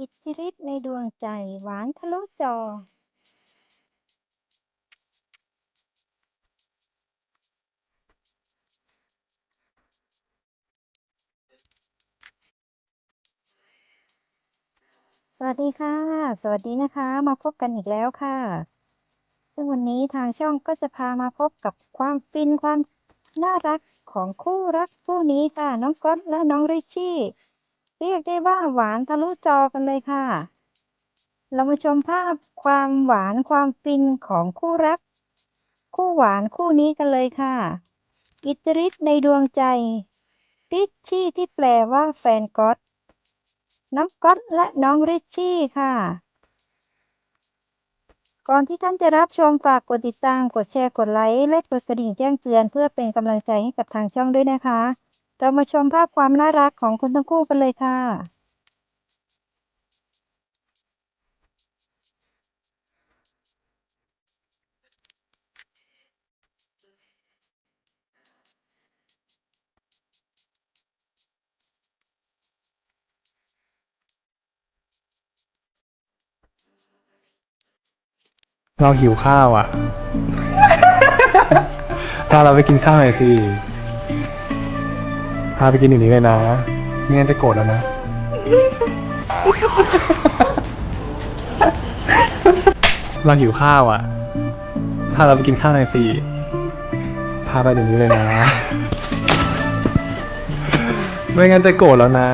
อิทธิฤทธิ์ในดวงใจหวานทะลุจอ สวัสดีค่ะ สวัสดีนะคะ มาพบกันอีกแล้วค่ะ ซึ่งวันนี้ทางช่องก็จะพามาพบกับความฟินความน่ารักของคู่รักคู่นี้ค่ะ น้องก๊อตและน้องริชชี่ เรียกได้ว่าหวานทะลุจอกันเลยค่ะ เรามาชมภาพความหวานความฟินของคู่รัก คู่หวานคู่นี้กันเลยค่ะ อิทธิฤทธิ์ในดวงใจ ริชชี่ที่แปลว่าแฟนก๊อตน้องก๊อตและน้องริชชี่ค่ะ ก่อนที่ท่านจะรับชมฝากกดติดตาม กดแชร์ กดไลค์ และกดกระดิ่งแจ้งเตือน เพื่อเป็นกำลังใจให้กับทางช่องด้วยนะคะ เรามาชมภาพความน่ารักของคนทั้งคู่กันเลยค่ะ เราหิวข้าวอะพาเราไปกินข้าวหน่อยสิ พาไปกินอย่างนี้เลยนะไม่งั้นจะโกรธแล้วนะ เราหิวข้าวอะ พาเราไปกินข้าวหน่อยสิ พาไปอย่างนี้เลยนะ ไม่งั้นจะโกรธแล้วนะ